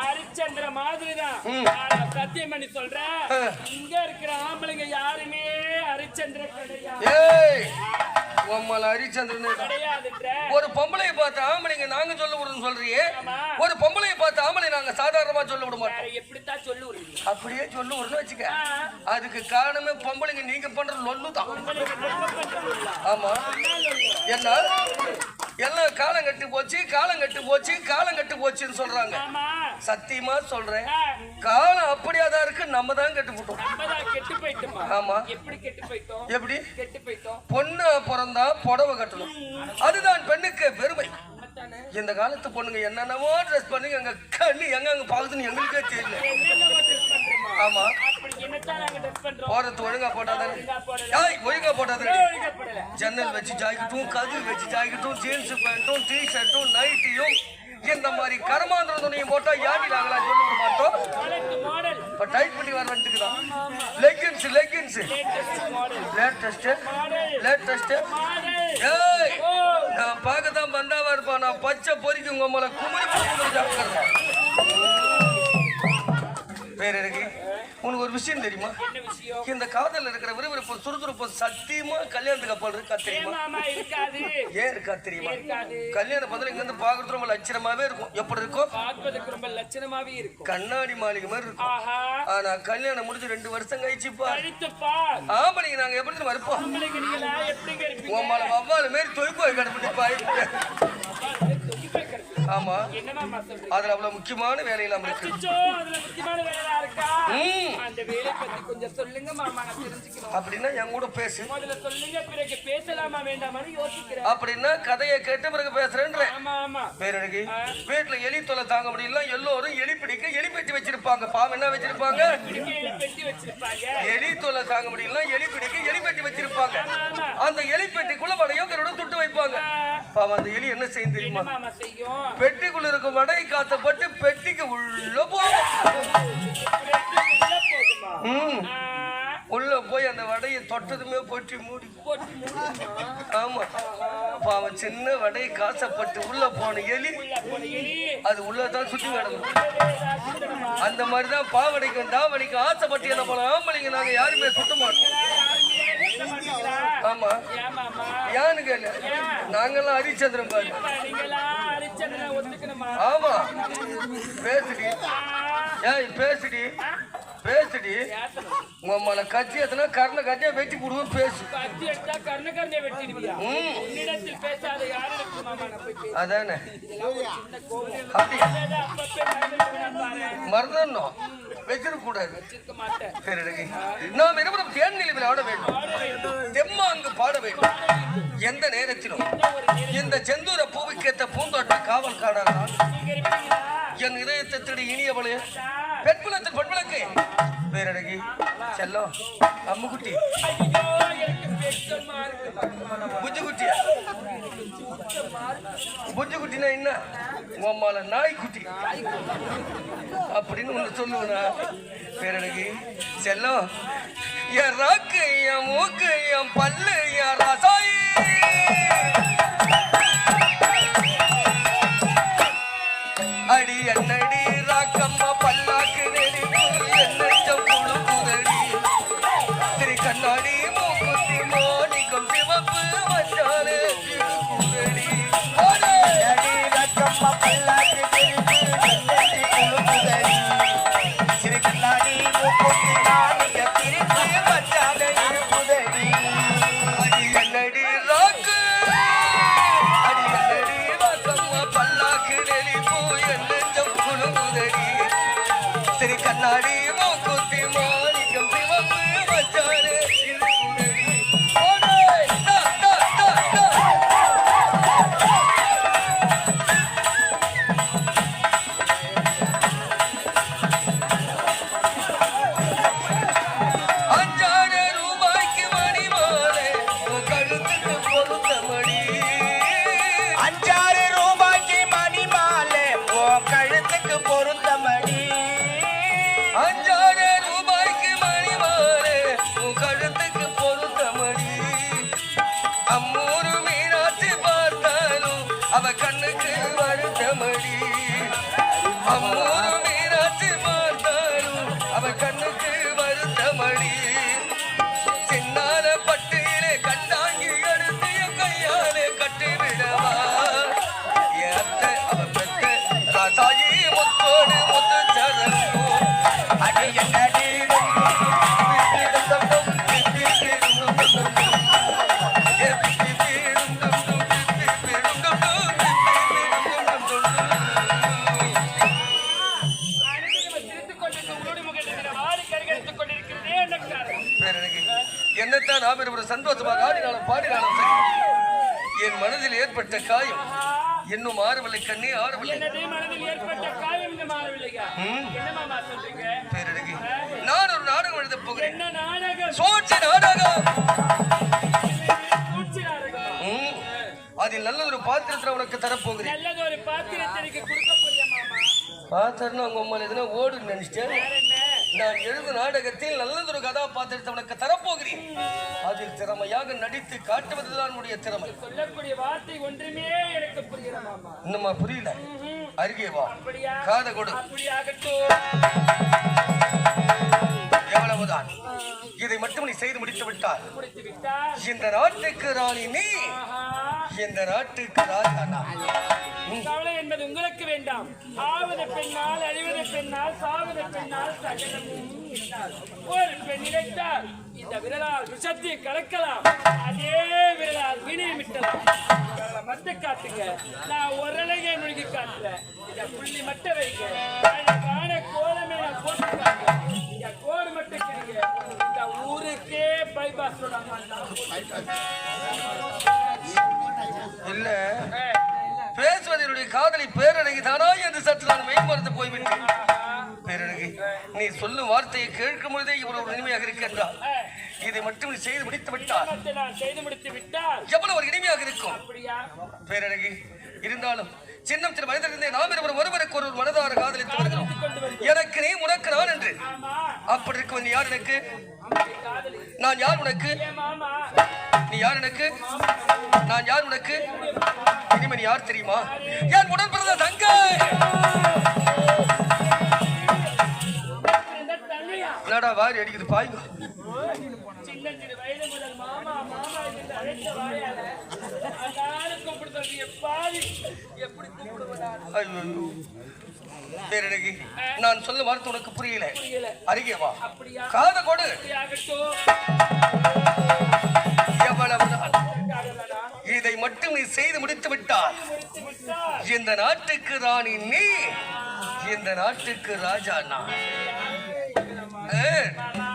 ஹரிச்சந்திர மாதிரிதான். ம். ஆனா சத்தியம் பண்ணி சொல்றேன். இங்க இருக்கிற ஆம்பளைங்க யாருமே ஹரிச்சந்திர கிடையாது. ஏய் உம்மல ஹரிச்சந்திரன் ஒரு பொம்பளைய பார்த்து ஆம்பளைங்க நாங்க சொல்ல விடுறோம்னு சொல்றியே. ஒரு பொம்பளைய பார்த்து ஆம்பளை நாங்க சாதாரணமா சொல்ல விட மாட்டோம். எப்படித்தான் சொல்லு அப்படியே சொல்ல விடுன்னு வச்சுக்க. அதுக்கு காரணமே பொம்பளைங்க நீங்க பண்ற லொல்லு தான்? ஆமா. என்ன? எல்லாம் காலம் கட்டு போச்சு காலம் கட்டு போச்சு காலம் கட்டு போச்சுன்னு சொல்றாங்க. சத்தியமா சொல்றேன். காலம் அப்படியே தான் இருக்கு நம்ம தான் கெட்டு போட்டோம் ஆமா. எப்படி கெட்டு போயிட்டோம்? பொண்ணு பிறந்தா புடவை கட்டணும். அதுதான் பெண்ணுக்கு பெருமை? இந்த காலத்து பொண்ணுங்க என்னென்னவோ ட்ரெஸ் பண்ணுங்க எங்க கண்ணு எங்க அங்க பாக்குதுன்னு எங்களுக்கே தெரியல? ஆமா. போறது ஒழுங்கா போட்டாதானே. ஏய், ஒழுங்கா போட்டாதானே. ஜன்னல் வச்சு ஜாக்கெட்டும் கதவு வச்சு ஜாக்கெட்டும் ஜீன்ஸ் பேண்ட்டும் டி ஷர்ட்டும் நைட்டியும் இந்த மாதிரி கரமாந்திர துணியும் போட்டா யாடி நாங்களா சொல்ல மாட்டோம். இப்ப டைட் பண்ணி வர வந்துட்டுதான் லெகின்ஸ் லெகின்ஸ். லேட்டஸ்ட். லேட்டஸ்ட் நான் பார்க்க தான் பந்தாவா இருப்பான் நான் பச்சை பொறிக்கு உங்க மேல குமரி குமரி விஷயம் தெரியுமா? இந்த காதல்ல இருக்கிற விறுவிறுப்பு சுறுசுறுப்பு சத்தியமா கல்யாணத்துக்கு அப்பால் இருக்கா தெரியுமா. ஏன் இருக்கா தெரியுமா? இருக்காது. கல்யாண பதில் இங்க இருந்து பாக்குறது ரொம்ப லட்சணமாவே இருக்கும். எப்படி இருக்கும்? பார்ப்பதற்கு ரொம்ப லட்சணமாவே இருக்கும். கண்ணாடி மாளிகை மாதிரி இருக்கும். ஆனா கல்யாணம் முடிஞ்சு ரெண்டு வருஷம் கழிச்சு பாரு. கழித்து பார். ஆம்பளைங்க நாங்க எப்படி இருப்போம்? உன் மேல வவ்வால் மாரி தொய்ப்பாய் கிடப்பிட்டு ஆமா. அதுல அவ்வளவு முக்கியமான வேலையெல்லாம் இருக்கு. அப்படின்னா என் கூட பேசு. அப்படின்னா கதையை கேட்ட பிறகு ஆமா பேரழகி வீட்டுல எலி தொலை தாங்க முடியல எல்லோரும் எலி பிடிக்க எலி பெட்டி வச்சிருப்பாங்க. பாவம் என்ன வச்சிருப்பாங்க? எலி தொலை தாங்க முடியல எலி பிடிக்க எலி பெட்டி வச்சிருப்பாங்க ஆமா. அந்த எலி பெட்டிக்குள்ள வடையோக்கரோட துட்டு வைப்பாங்க பாவம் அந்த எலி என்ன செய்யும் தெரியுமா? பெட்டிக்குள்ள இருக்கும் வடை காத்தப்பட்டு பெட்டிக்கு உள்ள போகும் உள்ள போய் அந்த வடையை தொட்டதுமே பொட்டி மூடி? ஆமா. பாவம் சின்ன வடை காசப்பட்டு உள்ள போன எலி அது உள்ளதான் சுத்தி கிடக்கும்? அந்த மாதிரி தான் பாவடைக்கும் தாவடைக்கும் ஆசைப்பட்டு என்ன போல ஆம்பளைங்க நாங்க யாருமே சுத்த மாட்டோம்? ஆமா. ஏன்? மாமா? யானு கேளு நாங்கெல்லாம் ஹரிச்சந்திரன் பாரு? ஆமா. பேசுடி. ஏய் பேசுடி. பேசுடி. மேல கட்சி எத்தனை கரண கட்டியா வெட்டி போடுவோம் பேசு. கத்தி? அதானே. மறந்துடணும். வச்சிருக்க கூடாது வச்சிருக்க மாட்டேன். சரி இருக்கு. நாம் இருவரும் தேன் நிலையில் ஆட வேண்டும். தெம்மாங்கு பாட வேண்டும் எந்த நேரத்திலும் இந்த செந்தூர பூவுக்கேத்த பூந்தோட்ட காவல் இருப்பீங்களா? என் இதயத்தை திருடி இனியவளே சார். பெண்குலத்தில் பெண்விளக்கு பேரழகி செல்லம் அம்முக்குட்டி ஐயோ, எனக்கு வெட்கமா குட்டியா புஜ்ஜு குட்டினா என்ன உம்மால நாய்க்குட்டி. அப்படின்னு ஒண்ணு சொல்லுவனா? பேரழகி செல்லம் என் ராக்கு என் மூக்கு என் பல்லு என் ரசாயி. அடி என்ன திரு 앉아! என்னத்தான் நாம் ஒரு சந்தோஷமாக ஆடினாலும் பாடினாலும் என் மனதில் ஏற்பட்ட காயம் இன்னும் ஆறவில்லை கண்ணே ஆறவில்லை நான் ஒரு நாடகம் எழுத போகிறேன். சோழ்ச்சி நாடகம். அதில் நல்ல ஒரு பாத்திரத்தில் உனக்கு தரப்போகிறேன். நல்லது ஒரு பாத்திரத்தை எனக்கு கொடுக்க போறியா மாமா? பாத்திரம் உங்க அம்மா எதுனா ஓடுன்னு நினைச்சிட்டேன். நான் எழுது நாடகத்தில் நல்லதொரு கதாபாத்திரத்தை உனக்கு தரப்போகிறேன். அதில் திறமையாக நடித்து காட்டுவதுதான் உன்னுடைய திறமை. சொல்லக்கூடிய வார்த்தை ஒன்றுமே எனக்கு புரியல மாமா. இன்னுமா புரியல? அருகே வா. காதை கொடு. அப்படியாகட்டும். செய்து முடித்து விட்டால் இந்த நாட்டுக்கு ராணி நீ இந்த நாட்டுக்கு. கவலை என்பது உங்களுக்கு வேண்டாம். ஆவது பெண்ணால் அழிவது பெண்ணால் சாவது பெண்ணால் சகலமும். ஒரு பெண் நினைத்தால் இந்த விரலால் விஷத்தை கலக்கலாம். அதே விரலால் வினை விட்டலாம் மத்த காட்டுங்க. நான் ஒரளைய நுழுகி காட்டுறேன் இந்த புள்ளி மட்டும் வைங்க. அழகான இல்ல. பேசுவதனுடைய காதலி பேரழகி தானா என்று சற்று நான் மெய்மறந்து போய்விட்டேன். பேரழகி நீ சொல்லும் வார்த்தையை கேட்கும் பொழுதே இவ்வளவு இனிமையாக இருக்கின்றார் இதை மட்டும் நீ செய்து முடித்து விட்டால். நான் செய்து முடித்து விட்டால். எவ்வளவு ஒரு இனிமையாக இருக்கும். பேரழகி இருந்தாலும் சின்னம் சின்ன வயதிலிருந்தே நாம் இருவர் ஒருவருக்கு ஒரு மனதார காதலித்து வருகிறோம் எனக்கு நீ உனக்கு நான் என்று அப்படி இருக்கும் நீ யார் எனக்கு? நான் யார் உனக்கு? நீ யார் எனக்கு? நான் யார் உனக்கு? இனிமே நீ யார் தெரியுமா? என் உடன் பிறந்த தங்க! ஏடா வாரி அடிக்குது? ஐயோ. பேரழகி நான் சொல்ல வார்த்தை உனக்கு புரியல. அருகே வா. காத கொடு. எவ்வளவுதான். இதை மட்டும் நீ செய்து முடித்து விட்டால் முடித்து விட்டால் இந்த நாட்டுக்கு ராணி நீ இந்த நாட்டுக்கு ராஜா நான். ஏ, மாமா